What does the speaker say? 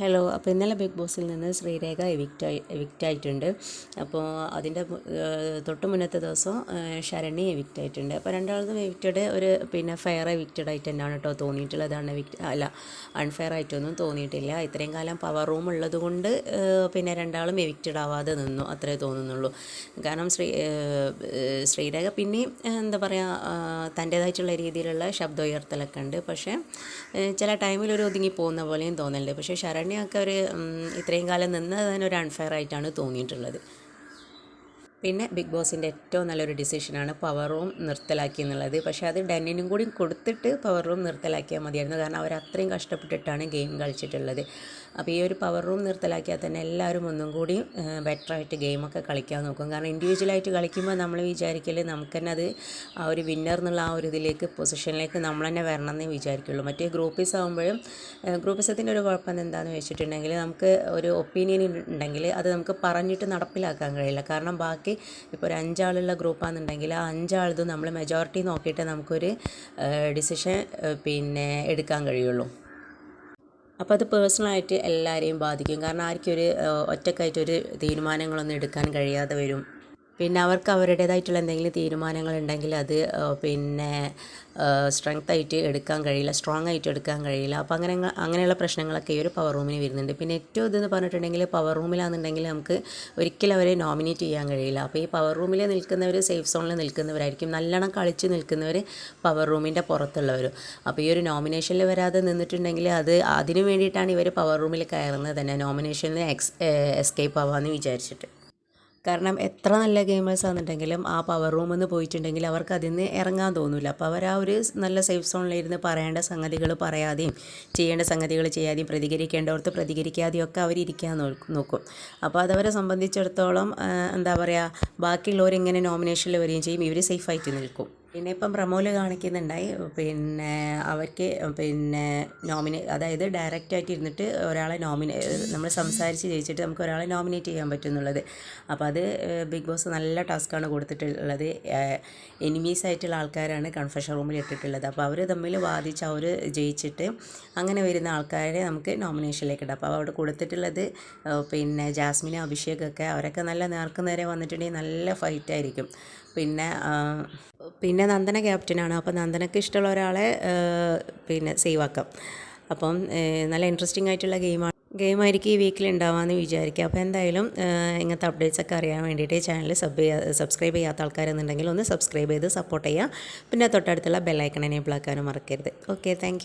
Hello അപ്പോൾ ഇന്നലെ big ബോസിൽ നിന്ന് ശ്രീരേഖ എവിക്റ്റ് ആയി എവിക്റ്റ് ആയിട്ടുണ്ട്. അപ്പോൾ അതിന്റെ തൊട്ട് മുന്നത്തെ ദിവസം ശരണി എവിക്റ്റ് ആയിട്ടുണ്ട്. അപ്പോൾ രണ്ടാളതും എവിക്റ്റഡ് ഒരു പിന്നെ ഫെയർ എവിക്റ്റഡ് ആയിട്ട് തന്നെയാണ് കേട്ടോ തോന്നിയിട്ടുള്ളത്. അൺഎവിക്റ്റ് അല്ല അൺഫെയർ ആയിട്ടൊന്നും തോന്നിയിട്ടില്ല. ഇത്രയും കാലം പവർ റൂം ഉള്ളതുകൊണ്ട് പിന്നെ രണ്ടാളും എവിക്റ്റഡ് ആവാതെ നിന്നു. അത്രേ തോന്നുന്നുള്ളൂ. കാരണം ശ്രീ ശ്രീരേഖ പിന്നെയും എന്താ പറയുക തന്റേതായിട്ടുള്ള രീതിയിലുള്ള ശബ്ദ ഉയർത്തലൊക്കെ ഉണ്ട്. പക്ഷേ ചില ടൈമിൽ ഒരു ഒതുങ്ങി പോകുന്ന പോലെയും തോന്നലുണ്ട്. പക്ഷേ ശരണ്യൊക്കെ ഒരു അവർ ഇത്രയും കാലം നിന്നത് തന്നെ ഒരു അൺഫെയർ ആയിട്ടാണ് തോന്നിയിട്ടുള്ളത്. പിന്നെ ബിഗ് ബോസിന്റെ ഏറ്റവും നല്ലൊരു ഡിസിഷനാണ് പവർ റൂം നിർത്തലാക്കി എന്നുള്ളത്. പക്ഷേ അത് ഡെന്നിനും കൂടി കൊടുത്തിട്ട് പവർ റൂം നിർത്തലാക്കിയാൽ മതിയായിരുന്നു. കാരണം അവർ അത്രയും കഷ്ടപ്പെട്ടിട്ടാണ് ഗെയിം കളിച്ചിട്ടുള്ളത്. അപ്പോൾ ഈ ഒരു പവർ റൂം നിർത്തലാക്കിയാൽ തന്നെ എല്ലാവരും ഒന്നും കൂടി ബെറ്ററായിട്ട് ഗെയിമൊക്കെ കളിക്കാൻ നോക്കും. കാരണം ഇൻഡിവിജ്വലായിട്ട് കളിക്കുമ്പോൾ നമ്മൾ വിചാരിക്കൽ നമുക്ക് തന്നെ അത് ആ ഒരു വിന്നർ എന്നുള്ള ആ ഒരു ഇതിലേക്ക് പൊസിഷനിലേക്ക് നമ്മൾ തന്നെ വരണം എന്നേ വിചാരിക്കുള്ളൂ. മറ്റേ ഗ്രൂപ്പീസ് ആകുമ്പോഴും ഗ്രൂപ്പിസത്തിന്റെ ഒരു കുഴപ്പം എന്താണെന്ന് വെച്ചിട്ടുണ്ടെങ്കിൽ നമുക്ക് ഒരു ഒപ്പീനിയൻ ഉണ്ടെങ്കിൽ അത് നമുക്ക് പറഞ്ഞിട്ട് നടപ്പിലാക്കാൻ കഴിയില്ല. കാരണം ബാക്കി ഇപ്പോൾ ഒരു അഞ്ചാളുള്ള ഗ്രൂപ്പാണെന്നുണ്ടെങ്കിൽ ആ അഞ്ചാളത് നമ്മൾ മെജോറിറ്റി നോക്കിയിട്ട് നമുക്കൊരു ഡിസിഷൻ പിന്നെ എടുക്കാൻ കഴിയുള്ളൂ. അപ്പോൾ അത് പേഴ്സണലായിട്ട് എല്ലാവരെയും ബാധിക്കും. കാരണം ആർക്കും ഒരു ഒറ്റക്കായിട്ടൊരു തീരുമാനങ്ങളൊന്നും എടുക്കാൻ കഴിയാതെ വരും. പിന്നെ അവർക്ക് അവരുടേതായിട്ടുള്ള എന്തെങ്കിലും തീരുമാനങ്ങൾ ഉണ്ടെങ്കിൽ അത് പിന്നെ സ്ട്രെങ്ത് ആയിട്ട് എടുക്കാൻ കഴിയില്ല സ്ട്രോങ് ആയിട്ട് എടുക്കാൻ കഴിയില്ല. അപ്പോൾ അങ്ങനെ അങ്ങനെയുള്ള പ്രശ്നങ്ങളൊക്കെ ഈ ഒരു പവർ റൂമിന് വരുന്നുണ്ട്. പിന്നെ ഏറ്റവും ഇതെന്ന് പറഞ്ഞിട്ടുണ്ടെങ്കിൽ പവർ റൂമിലാണെന്നുണ്ടെങ്കിൽ നമുക്ക് ഒരിക്കലും അവരെ നോമിനേറ്റ് ചെയ്യാൻ കഴിയില്ല. അപ്പോൾ ഈ പവർ റൂമിൽ നിൽക്കുന്നവർ സേഫ് സോണിൽ നിൽക്കുന്നവരായിരിക്കും. നല്ലോണം കളിച്ച് നിൽക്കുന്നവർ പവർ റൂമിന്റെ പുറത്തുള്ളവരും. അപ്പോൾ ഈ ഒരു നോമിനേഷനിൽ വരാതെ നിന്നിട്ടുണ്ടെങ്കിൽ അത് അതിനു വേണ്ടിയിട്ടാണ് ഇവർ പവർ റൂമിൽ കയറുന്നത് തന്നെ. നോമിനേഷനിൽ എക്സ് എസ്കേപ്പ് ആവാമെന്ന് വിചാരിച്ചിട്ട്. കാരണം എത്ര നല്ല ഗെയിമേഴ്സ് ആണെന്നുണ്ടെങ്കിലും ആ പവർ റൂമിൽ നിന്ന് പോയിട്ടുണ്ടെങ്കിൽ അവർക്ക് അതിൽ നിന്ന് ഇറങ്ങാൻ തോന്നില്ല അപ്പോൾ അവർ ആ ഒരു നല്ല സേഫ് സോണിലിരുന്ന് പറയേണ്ട സംഗതികൾ പറയാതെയും ചെയ്യേണ്ട സംഗതികൾ ചെയ്യാതെയും പ്രതികരിക്കേണ്ടവർക്ക് പ്രതികരിക്കാതെയും ഒക്കെ അവർ ഇരിക്കാൻ നോക്കും. അപ്പോൾ അതവരെ സംബന്ധിച്ചിടത്തോളം എന്താ പറയുക ബാക്കിയുള്ളവരിങ്ങനെ നോമിനേഷനിൽ വരികയും ചെയ്യും ഇവർ സേഫായിട്ട് നിൽക്കും. പിന്നെ ഇപ്പം പ്രമോൽ കാണിക്കുന്നുണ്ടായി. പിന്നെ അവർക്ക് പിന്നെ നോമിനേ അതായത് ഡയറക്റ്റ് ആയിട്ട് ഇരുന്നിട്ട് ഒരാളെ നോമിനേ നമ്മൾ സംസാരിച്ച് ജയിച്ചിട്ട് നമുക്ക് ഒരാളെ നോമിനേറ്റ് ചെയ്യാൻ പറ്റുന്നുള്ളത്. അപ്പം അത് ബിഗ് ബോസ് നല്ല ടാസ്ക്കാണ് കൊടുത്തിട്ടുള്ളത്. എനിമീസ് ആയിട്ടുള്ള ആൾക്കാരാണ് കൺഫെഷൻ റൂമിൽ ഇട്ടിട്ടുള്ളത് അപ്പോൾ അവർ തമ്മിൽ വാദിച്ച് അവർ ജയിച്ചിട്ട് അങ്ങനെ വരുന്ന ആൾക്കാരെ നമുക്ക് നോമിനേഷനിലേക്ക് ഇടാം. അപ്പോൾ അവിടെ കൊടുത്തിട്ടുള്ളത് പിന്നെ ജാസ്മിനും അഭിഷേകൊക്കെ അവരൊക്കെ നല്ല നേർക്കുനേരെ വന്നിട്ടുണ്ടെങ്കിൽ നല്ല ഫൈറ്റായിരിക്കും. പിന്നെ പിന്നെ നന്ദന ക്യാപ്റ്റനാണ്. അപ്പോൾ നന്ദനക്ക് ഇഷ്ടമുള്ള ഒരാളെ പിന്നെ സേവ് ആക്കാം അപ്പം നല്ല ഇൻട്രസ്റ്റിംഗ് ആയിട്ടുള്ള ഗെയിമാണ് ഗെയിമായിരിക്കും ഈ വീക്കിൽ ഉണ്ടാവാമെന്ന് വിചാരിക്കുക അപ്പോൾ എന്തായാലും ഇങ്ങനത്തെ അപ്ഡേറ്റ്സ് ഒക്കെ അറിയാൻ വേണ്ടിയിട്ട് ചാനൽ സബ് സബ്സ്ക്രൈബ് ചെയ്യാത്ത ആൾക്കാരെന്നുണ്ടെങ്കിൽ ഒന്ന് സബ്സ്ക്രൈബ് ചെയ്ത് സപ്പോർട്ട് ചെയ്യുക പിന്നെ തൊട്ടടുത്തുള്ള ബെല്ലൈക്കൺ എനേബിൾ ആക്കാനും മറക്കരുത്. Okay thank